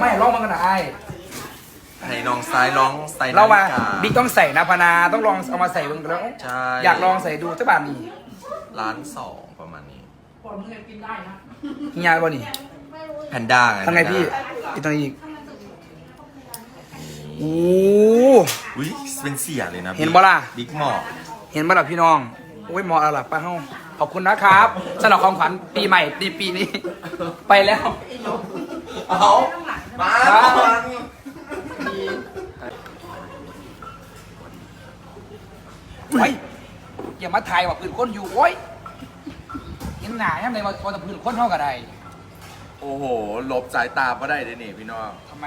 ไม่ร้องมันกันนะไอ้ให้น้องซ้ายร้องใส่เราว่าฬิกบิ๊กต้องใส่นะพนาต้องลองเอามาใส่เบิ่งแล้วใช่อยากลองใส่ดูเจ้าบ้านนี่ร้านสองประมาณนี้มีงานบ่นี่แพนด้าทำไงพี่อีกตรงนี้อีกโอ้อุ้ยเป็นเสียเลยนะเห็นบ่ล่ะบิ๊กหมอกเห็นไหมล่ะพี่น้องโอ้ยเหมาะแล้วล่ะป้าเฮาขอบคุณนะครับสำหรับของขวัญปีใหม่ในปีนี้ ไปแล้ว เอา มาครับโอ้ยอย่ามาถ่ายว่าพื้นคนอยู่โอ้ยเห็นหนายังไงว่าว่าแต่พื้นคนเท่ากับใดโอ้โหหลบสายตาก็ได้เลยนี่พี่น้องทำไม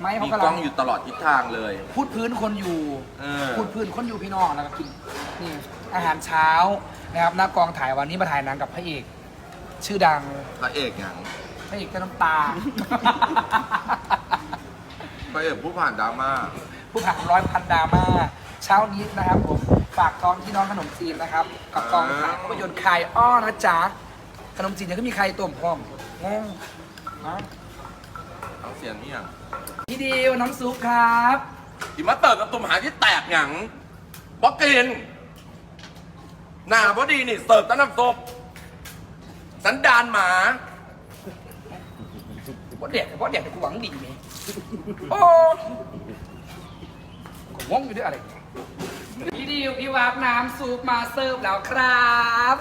ไม่เขามีกำกล้ลัองงอยู่ตลอดทิศทางเลย พูดพื้นคนอยู่ เออ พูดพื้นคนอยู่พี่น้องแล้วก็กินนี่อาหารเช้านะครับหน้ากองถ่ายวันนี้มาถ่ายหนังกับพระเอก ชื่อดังพระเอกอย่าง พระเอกเจ้าน้ำตาพระเอกผู้ผ่านดราม่า ผู้ผ่านร้อยพันดราม่าเช้านี้นะครับผมฝากกองที่น้องขนมจีนนะครับกับกองถ่ายภาพยนตร์คายอ้อนะจ๊ะขนมจีนเนี่ยก็มีใครต้มพร้อมงงนะเอาเสียงนี่อย่างพี่ดิวน้ำซุปครับที่มาเติร์กับตุ่มหาที่แตกอย่างบอกกินหน้าพอดีนี่เสิร์ฟตั้งน้ำซุปสันดานหมาเพราะเด็กเพราะเด็กกูหวังดีไหมโอ้กูงงอยู่ด้วยอะไรเนี่ยพี่ดิวพี่วาบน้ำซุปมาเสิร์ฟแล้วครับ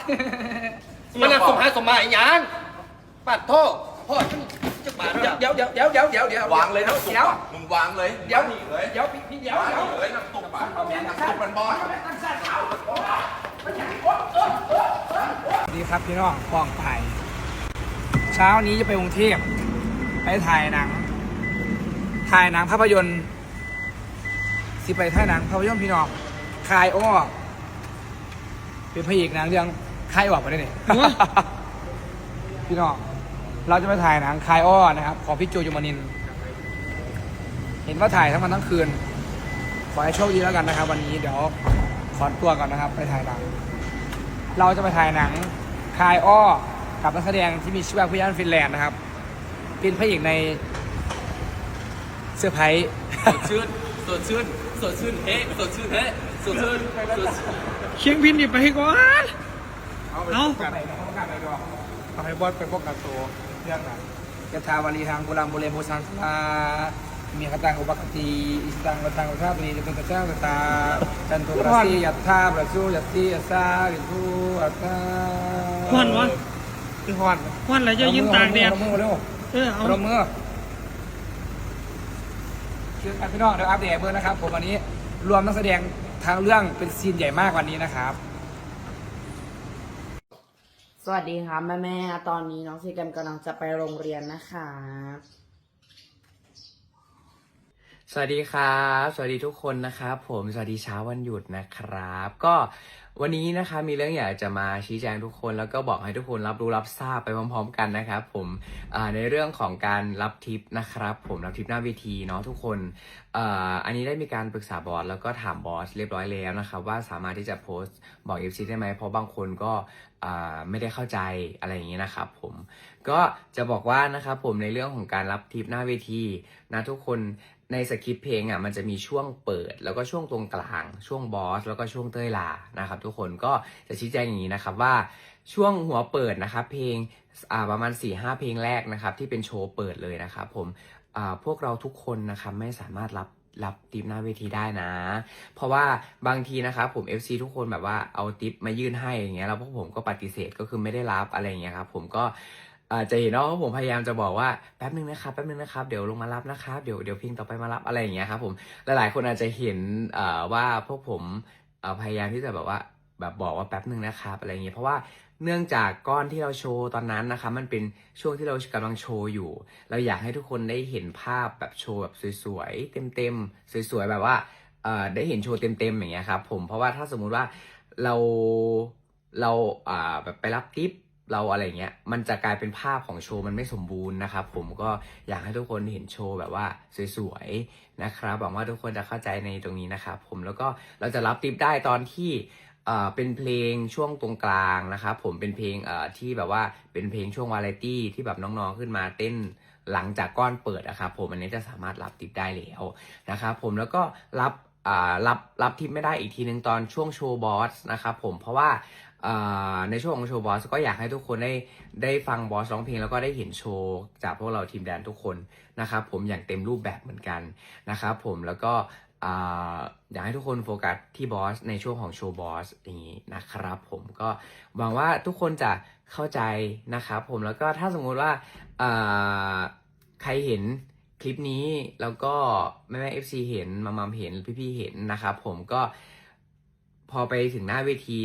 มันน่ะสมหาสมหมายหยังปัดโทษพ่อจังจังบาดเดี๋เดี๋ยยววเดี๋ยวเดี๋ยวเดี๋ยวเดี๋ยวเดี๋ยววางเลยน้ำซุปเดี๋ยวอะมึงวางเลยเดี๋ยววางนี่เลยเดี๋ยวพี่พี่เดี๋ยววางเดี๋ยวนี่เลยน้ำซุปอะน้ำซุปมันบอสดีครับพี่น้องกองถ่ายเช้านี้จะไปกรุงเทพ ไปถ่ายหนัง ถ่ายหนังภาพยนตร์ สิไปถ่ายหนังภาพยนตร์พี่น้องคายอ้อเป็นพระเอกหนังเรื่องคายออกมาได้เนี่ยพี่น้องเราจะไปถ่ายหนังคายอ้อนะครับของพี่โจยมนิน เห็นว่าถ่ายทั้งวันทั้งคืน ขอให้โชคดีแล้วกันนะครับ วันนี้เดี๋ยวขอตัวก่อนนะครับ ไปถ่ายหนัง เราจะไปถ่ายหนังคายอ้อกับนักแสดงที่มีชื่อว่าพี่ยันฟินแลนด์นะครับ เป็นพระเอกในเสื้อร์ไพรส์ สดชื่นสดชื่นสดชื่นเฮ้สดชื่นเฮ้สดชื่นสดชื่นเชียงพินนี่ไปก่อน เอาไปเอ้าพบกันไปพบกันไปก่อนเอาให้บอสไปพบกับตัวเรื่องนั้นยะทาวารีทางโบราณโบราณโบราณสลามีคตังอุปกติอิสตังวตังอุทาปรีจตุตะเจ้าตาจันทุประสียัตถาประสูยัตติยัสสาริทุอัตตาฮอนวะ คือฮอนฮอนอะไรจะยืนตากแดดเอามือเร็ว เออเอาเอามือคือกันพี่น้องเดี๋ยวอัปเดตเบอร์นะครับ ผมวันนี้รวมนักแสดงทางเรื่องเป็นซีนใหญ่มากวันนี้นะครับ สวัสดีค่ะแม่แม่ๆตอนนี้น้องซีแกมกำลังจะไปโรงเรียนนะคะสวัสดีครับ สวัสดีทุกคนนะครับ ผม สวัสดีเช้าวันหยุดนะครับ ก็ วันนี้นะคะมีเรื่องอยากจะมาชี้แจงทุกคนแล้วก็บอกให้ทุกคนรับรู้รับทราบไปพร้อม ๆ กันนะครับ ผมในเรื่องของการรับทิปนะครับ ผมรับทิปหน้าเวทีเนาะทุกคนอ,อันนี้ได้มีการปรึกษาบอสแล้วก็ถามบอสเรียบร้อยแล้วนะครับว่าสามารถที่จะโพสต์บอก FC ได้ไหมเพราะบางคนก็ไม่ได้เข้าใจอะไรอย่างนี้นะครับผมก็จะบอกว่านะครับผมในเรื่องของการรับทิปหน้าเวทีนะทุกคน ในสคริปต์เพลงอะมันจะมีช่วงเปิด แล้วก็ช่วงตรงกลาง ช่วงบอสแล้วก็ช่วงเต้ยลานะครับ ทุกคนก็จะชี้แจงอย่างนี้นะครับว่าช่วงหัวเปิดนะครับเพลงอ่าประมาณ4ี่ห้าเพลงแรกนะครับ ที่เป็นโชว์เปิดเลยนะครับผมอ่าพวกเราทุกคนนะครับไม่สามารถรับรับติปหน้าเวทีได้นะ เพราะว่าบางทีนะครับผม FC ทุกคนแบบว่าเอาติปมายื่นให้อย่างเงี้ยแล้วพวกผมก็ปฏิเสธก็คือไม่ได้รับอะไรเงี้ยครับผมก็ จจะเห็นว่าผมพยายามจะบอกว่าแป๊บนึงนะครับแป๊บนึงนะครับเดี๋ยวลงมารับนะครับเดี๋ยวเดี๋ยวพลงต่อไปมารับอะไรอย่างเงี้ยครับผมหลายๆคนอาจจะเห็นว่าพวกผมพยายามที่จะแบบว่าแบบบอกว่าแป๊บนึงนะครับอะไรอย่างเงี้ยเพราะว่าเนื่องจากก้อนที่เราโชว์ตอนนั้นนะครับมันเป็นช่วงที่เรากำลังโชว์อยู่ เราอยากให้ทุกคนได้เห็นภาพแบบโชว์แบบสวยๆเต็มๆสวยๆแบบว่าได้เห็นโชว์เต็มๆอย่างเงี้ยครับผมเพราะว่าถ้าสมมุติว่าเราเราอ่าแบบไปรับทิป เราอะไรเงี้ย มันจะกลายเป็นภาพของโชว์มันไม่สมบูรณ์นะครับ ผมก็อยากให้ทุกคนเห็นโชว์แบบว่าสวยๆนะครับหวังว่าทุกคนจะเข้าใจในตรงนี้นะครับ ผมแล้วก็เราจะรับติปได้ตอนที่เอ่อเป็นเพลงช่วงตรงกลางนะครับผมเป็นเพลงเอ่อที่แบบว่าเป็นเพลงช่วงวาไรตี้ที่แบบน้องๆขึ้นมาเต้นหลังจากก้อนเปิดนะครับผมอันนี้จะสามารถรับทิปได้แล้วนะครับผมแล้วก็รับอ่ารับรับทิปไม่ได้อีกทีหนึ่งตอนช่วงโชว์บอสนะครับผมเพราะว่า ในช่วงของโชว์บอสก็อยากให้ทุกคนได้ได้ฟังบอสร้องเพลงแล้วก็ได้เห็นโชว์จากพวกเราทีมแดนทุกคนนะครับผมอย่างเต็มรูปแบบเหมือนกันนะครับผมแล้วก็อยากให้ทุกคนโฟกัสที่บอสในช่วงของโชว์บอสอย่างนี้นะครับผมก็หวังว่าทุกคนจะเข้าใจนะครับผมแล้วก็ถ้าสมมุติว่าใครเห็นคลิปนี้แล้วก็แม่แม่เอฟซีเห็นมามามเห็นพี่ๆเห็นนะครับผมก็ พอไปถึงหน้าเวที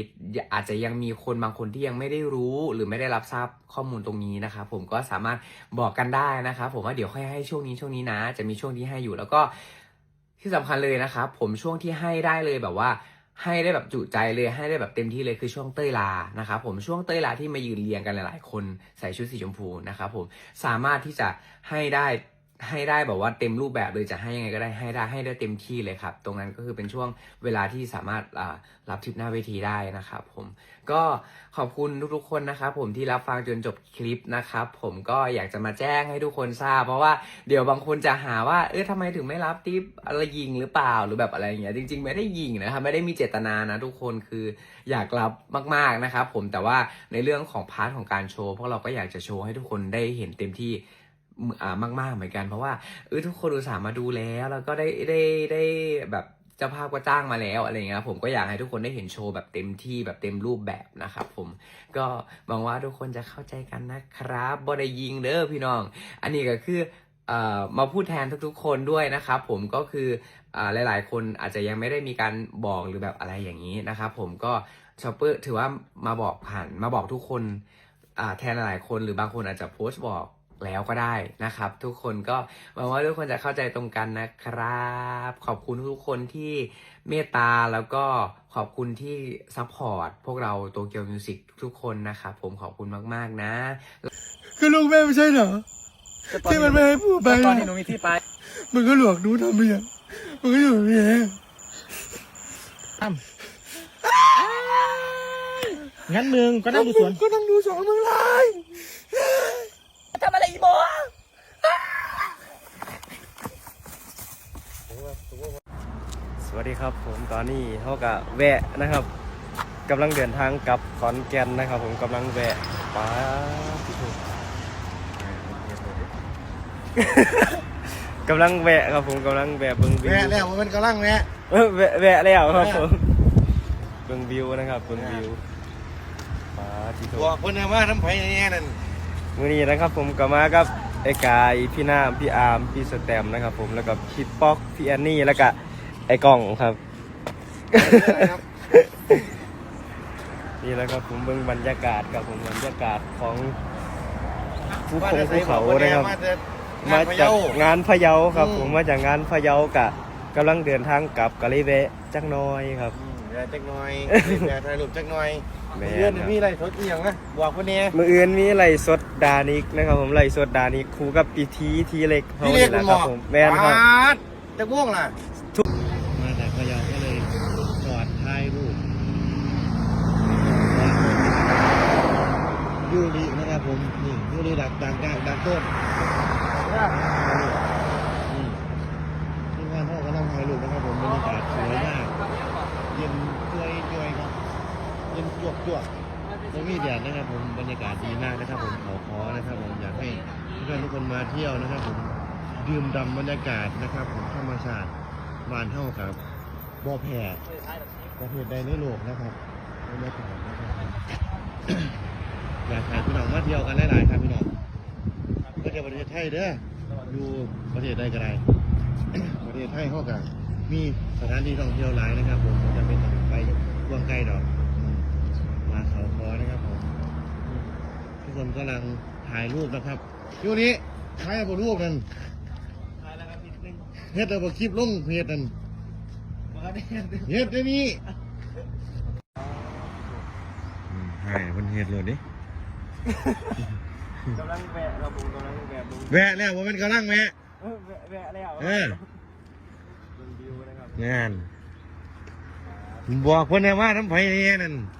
อาจจะยังมีคนบางคนที่ยังไม่ได้รู้หรือไม่ได้รับทราบข้อมูลตรงนี้นะครับผมก็สามารถบอกกันได้นะครับผมว่าเดี๋ยวค่อยให้ช่วงนี้ช่วงนี้นะ จะมีช่วงที่ให้อยู่ แล้วก็ที่สำคัญเลยนะครับผมช่วงที่ให้ได้เลยแบบว่า ให้ได้แบบจุใจเลยให้ได้แบบเต็มที่เลยคือช่วงเต้ยลานะครับผมช่วงเต้ยลาที่มายืนเรียงกันหลาย ๆ คนใส่ชุดสีชมพูนะครับผมสามารถที่จะให้ได้ ให้ได้แบบว่าเต็มรูปแบบเลยจะให้ยังไงก็ได้ให้ได้ให้ได้เต็มที่เลยครับ ตรงนั้นก็คือเป็นช่วงเวลาที่สามารถรับทริปหน้าเวทีได้นะครับผมก็ขอบคุณทุกๆคนนะครับผมที่รับฟังจนจบคลิปนะครับผมก็อยากจะมาแจ้งให้ทุกคนทราบ เพราะว่าเดี๋ยวบางคนจะหาว่าเออทำไมถึงไม่รับทิปอะไรยิงหรือเปล่าหรือแบบอะไรอย่างเงี้ยจริง ๆ ไม่ได้ยิงนะครับไม่ได้มีเจตนานะทุกคนคืออยากรับมากๆนะครับผมแต่ว่าในเรื่องของพาร์ทของการโชว์พวกเราก็อยากจะโชว์ให้ทุกคนได้เห็นเต็มที่ มากๆเหมือนกัน เพราะว่าเออทุกคนอุตส่าห์มาดูแล้วแล้วก็ได้ได้ได้แบบเจ้าภาพก็จ้างมาแล้วอะไรเงี้ยผมก็อยากให้ทุกคนได้เห็นโชว์แบบเต็มที่แบบเต็มรูปแบบนะครับผมก็หวังว่าทุกคนจะเข้าใจกันนะครับบอด้ยิงเด้อพี่น้อง อันนี้ก็คือเอ่อมาพูดแทนทุกๆคนด้วยนะครับผมก็คืออ่าหลายๆ คนอาจจะยังไม่ได้มีการบอกหรือแบบอะไรอย่างนี้นะครับผมก็ชอปเปอร์ถือว่ามาบอกผ่านมาบอกทุกคนอ่าแทนหลายๆคนหรือบางคนอาจจะโพสต์บอก แล้วก็ได้นะครับ ทุกคนก็หวังว่าทุกคนจะเข้าใจตรงกันนะครับ ขอบคุณทุกคนที่เมตตาแล้วก็ขอบคุณที่ซัพพอร์ตพวกเราโตเกียวมิวสิกทุกๆคนนะครับผมขอบคุณมากๆนะ คือลูกแม่ไม่ใช่เหรอที่มันไม่ให้พูดไปตอนอะที่หนูมีที่ไปมันก็หลอกหนูทำเมียมันก็อยู่แบบนี้เองงั้นมึงก็นั่งดูสวน ก็ต้องดูสองมึงเลย สวัสดีครับผมตอนนี้เขากะแวะนะครับกำลังเดินทางกลับขอนแก่นนะครับ ผมกำลังแวะป้าพี่ถูกกำลังแวะครับผมกำลังแวะเบิ่งวิวแม่แล้วมันกำลังแม่เออแวะแวะแล้วครับผมเบิ่งวิวนะครับเบิ่งวิวป้าพี่ถูกบอกคนเนี่ยว่าน้ำไผ่แน่นั่น มื้อนี้นะครับผมก็มากับไอ้กายพี่น้ำพี่อาร์มพี่สแตมป์นะครับ ผมแล้วก็พี่ป๊อกพี่แอนนี่แล้วก็ไอ้กล้องครับ นี่แหล้วครับผมเบิ่งบรรยากาศครับผมบรรยากาศของภูเขาภูเขานะครับ มามาจาจากกงานพะเยาครับอืมผมมาจากงานพะเยากะกำลังเดินทางกลับกะเลยแวะจักหน้อยครับเดี๋ยวจักหน่อยเดี๋ยวถ่ายรูปจักหน่อย แม่นเพื่อนมีอะไรทดเอียงนะบอกคนเนี้ยมืออื่นมีไหลฟ์สดดานิกนะครับผมไหลฟ์สดดานิกคู่กับปีทีทีเล็กพี่เรียกแหคุณละหมครัอบผมแม่นครับดจักม่วงล่ะมาจากพะเยาก็เลยจอดถ่ายรูปยูรินะครับผมนี่ยูริดักดักดักดักต้นนี่ที่งานพ่อกำลังถ่ายรูปนะครับผมบรรยากาศสวยมากเย็นช่วยช่วยครับเย็น จวกจวกแล้วมีแดดนะครับผมบรรยากาศดีมากนะครับ ผมเขาคอนะครับ ผมอยากให้เพื่อนๆทุกคนมาเที่ยวนะครับ ผมดื่มด่ำบรรยากาศนะครับ ผมธรรมชาติบานเท่ากับบ่อแพร่ประเทศใดในโลกนะครับบรรยากาศนะครับอยากให้พี่น้องมาเที่ยวกันหลายๆครับพี่น้องก็จะประเทศไทยเด้ออยู่ประเทศใดก็ได้ประเทศไทยเขากันมีสถานที่ท่องเที่ยวหลายนะครับ ผมผมจะเป็นต้องไปกวางไกลดอกอืมมาเขาคอนะครับผมอืมทุ กคนกำลังถ่ายรูปนะครับอยู่นี้ถ่ายเอารูปนั่นเฮ็ดเอาคลิปลงเพจนั่นเฮ็ดได้นี่ให้มันเฮ็ดเลยดิกำลังแวะครับผมกำลังแวะเบิ่งแวะแล้วว่ามันกำลังแวะเออแวะแวะแล้วเออเบิ่งวิวนะครับงานบอกเพิ่นแน่ว่าน้ำไผ่เนี่ยนั่นค